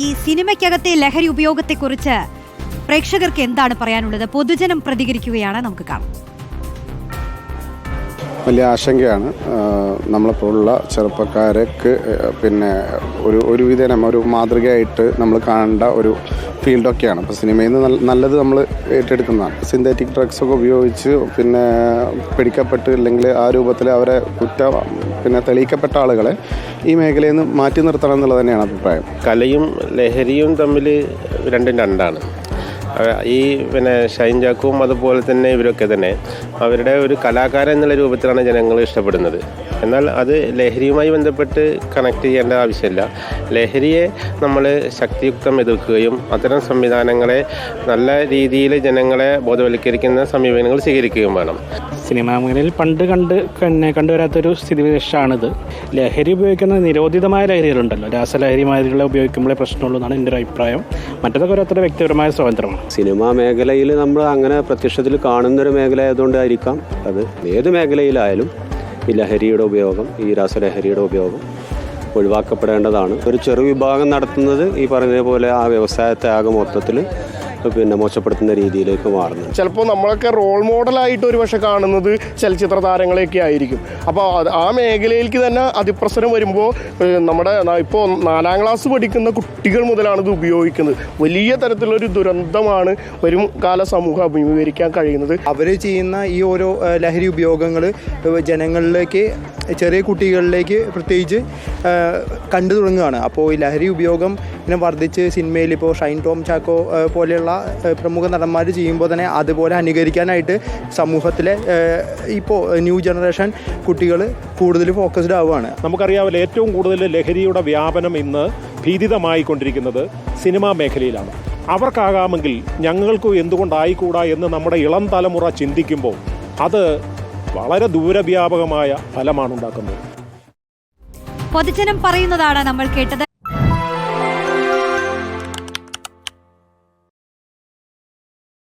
ഈ സിനിമയ്ക്കകത്തെ ലഹരി ഉപയോഗത്തെക്കുറിച്ച് പ്രേക്ഷകർക്ക് എന്താണ് പറയാനുള്ളത്? പൊതുജനം പ്രതികരിക്കുകയാണ് നമുക്ക് കാണാം. വലിയ ആശങ്കയാണ്. നമ്മളെപ്പോലുള്ള ചെറുപ്പക്കാർക്ക് പിന്നെ ഒരു ഒരു വിധേന ഒരു മാതൃകയായിട്ട് നമ്മൾ കാണേണ്ട ഒരു ഫീൽഡൊക്കെയാണ്. അപ്പോൾ സിനിമയിൽ നിന്ന് നല്ലത് നമ്മൾ ഏറ്റെടുക്കുന്നതാണ്. സിന്തറ്റിക് ഡ്രഗ്സൊക്കെ ഉപയോഗിച്ച് പിന്നെ പിടിക്കപ്പെട്ട് അല്ലെങ്കിൽ ആ രൂപത്തിൽ അവരെ കുറ്റ പിന്നെ തെളിയിക്കപ്പെട്ട ആളുകളെ ഈ മേഖലയിൽ നിന്ന് മാറ്റി നിർത്തണം എന്നുള്ളത് തന്നെയാണ് അഭിപ്രായം. കലയും ലഹരിയും തമ്മിൽ രണ്ടും രണ്ടാണ്. ഈ പിന്നെ ഷൈൻ ജാക്കും അതുപോലെ തന്നെ ഇവരൊക്കെ തന്നെ അവരുടെ ഒരു കലാകാരൻ എന്നുള്ള രൂപത്തിലാണ് ജനങ്ങൾ ഇഷ്ടപ്പെടുന്നത്. എന്നാൽ അത് ലഹരിയുമായി ബന്ധപ്പെട്ട് കണക്ട് ചെയ്യേണ്ട ആവശ്യമില്ല. ലഹരിയെ നമ്മൾ ശക്തിയുക്തം എതിർക്കുകയും അത്തരം സംവിധാനങ്ങളെ നല്ല രീതിയിൽ ജനങ്ങളെ ബോധവൽക്കരിക്കുന്ന സമീപനങ്ങൾ സ്വീകരിക്കുകയും വേണം. സിനിമാ മേഖലയിൽ പണ്ട് കണ്ട് പിന്നെ കണ്ടുവരാത്തൊരു സ്ഥിതിവിശേഷമാണിത്. ലഹരി ഉപയോഗിക്കുന്ന നിരോധിതമായ ലഹരികളുണ്ടല്ലോ. രാസലഹരി മാതിരികളെ ഉപയോഗിക്കുമ്പോഴേ പ്രശ്നമുള്ളൂ എന്നാണ് എന്റെ ഒരു അഭിപ്രായം. മറ്റതൊക്കെ ഓരോരുത്തരുടെ വ്യക്തിപരമായ സ്വാതന്ത്ര്യമാണ്. സിനിമാ മേഖലയിൽ നമ്മൾ അങ്ങനെ പ്രത്യക്ഷത്തിൽ കാണുന്നൊരു മേഖല ആയതുകൊണ്ടായിരിക്കാം അത്. ഏത് മേഖലയിലായാലും ഈ ലഹരിയുടെ ഉപയോഗം ഈ രാസലഹരിയുടെ ഉപയോഗം ഒഴിവാക്കപ്പെടേണ്ടതാണ്. ഒരു ചെറു വിഭാഗം നടത്തുന്നത് ഈ പറഞ്ഞ പോലെ ആ വ്യവസായത്തെ ആകെ മൊത്തത്തിൽ പിന്നെ മോശപ്പെടുത്തുന്ന രീതിയിലേക്ക് മാറുന്നു ചിലപ്പോൾ നമ്മളൊക്കെ റോൾ മോഡലായിട്ട് ഒരു പക്ഷെ കാണുന്നത് ചലച്ചിത്ര താരങ്ങളെയൊക്കെ ആയിരിക്കും. അപ്പോൾ ആ മേഖലയിലേക്ക് തന്നെ അതിപ്രസരം വരുമ്പോൾ നമ്മുടെ ഇപ്പോൾ നാലാം ക്ലാസ് പഠിക്കുന്ന കുട്ടികൾ മുതലാണ് ഇത് ഉപയോഗിക്കുന്നത്. വലിയ തരത്തിലൊരു ദുരന്തമാണ് വരും കാല സമൂഹം അഭിമുഖീകരിക്കാൻ കഴിയുന്നത്. അവർ ചെയ്യുന്ന ഈ ഓരോ ലഹരി ഉപയോഗങ്ങൾ ജനങ്ങളിലേക്ക് ചെറിയ കുട്ടികളിലേക്ക് പ്രത്യേകിച്ച് കണ്ടു തുടങ്ങുകയാണ്. അപ്പോൾ ഈ ലഹരി ഉപയോഗം ഇങ്ങനെ വർദ്ധിച്ച് സിനിമയിൽ ഇപ്പോൾ ഷൈൻ ടോം ചാക്കോ പോലെയുള്ള പ്രമുഖ നടന്മാർ ചെയ്യുമ്പോൾ തന്നെ അതുപോലെ അനുകരിക്കാനായിട്ട് സമൂഹത്തിലെ ഇപ്പോൾ ന്യൂ ജനറേഷൻ കുട്ടികൾ കൂടുതൽ ഫോക്കസ്ഡ് ആവുകയാണ്. നമുക്കറിയാമല്ലോ ഏറ്റവും കൂടുതൽ ലഹരിയുടെ വ്യാപനം ഇന്ന് ഭീതിതമായിക്കൊണ്ടിരിക്കുന്നത് സിനിമാ മേഖലയിലാണ്. അവർക്കാകാമെങ്കിൽ ഞങ്ങൾക്കും എന്തുകൊണ്ടായിക്കൂടാ എന്ന് നമ്മുടെ ഇളം തലമുറ ചിന്തിക്കുമ്പോൾ അത് വളരെ ദൂരവ്യാപകമായ ഫലമാണ് ഉണ്ടാക്കുന്നത് പൊതുജനം പറയുന്നതാണ് നമ്മൾ കേട്ടത്.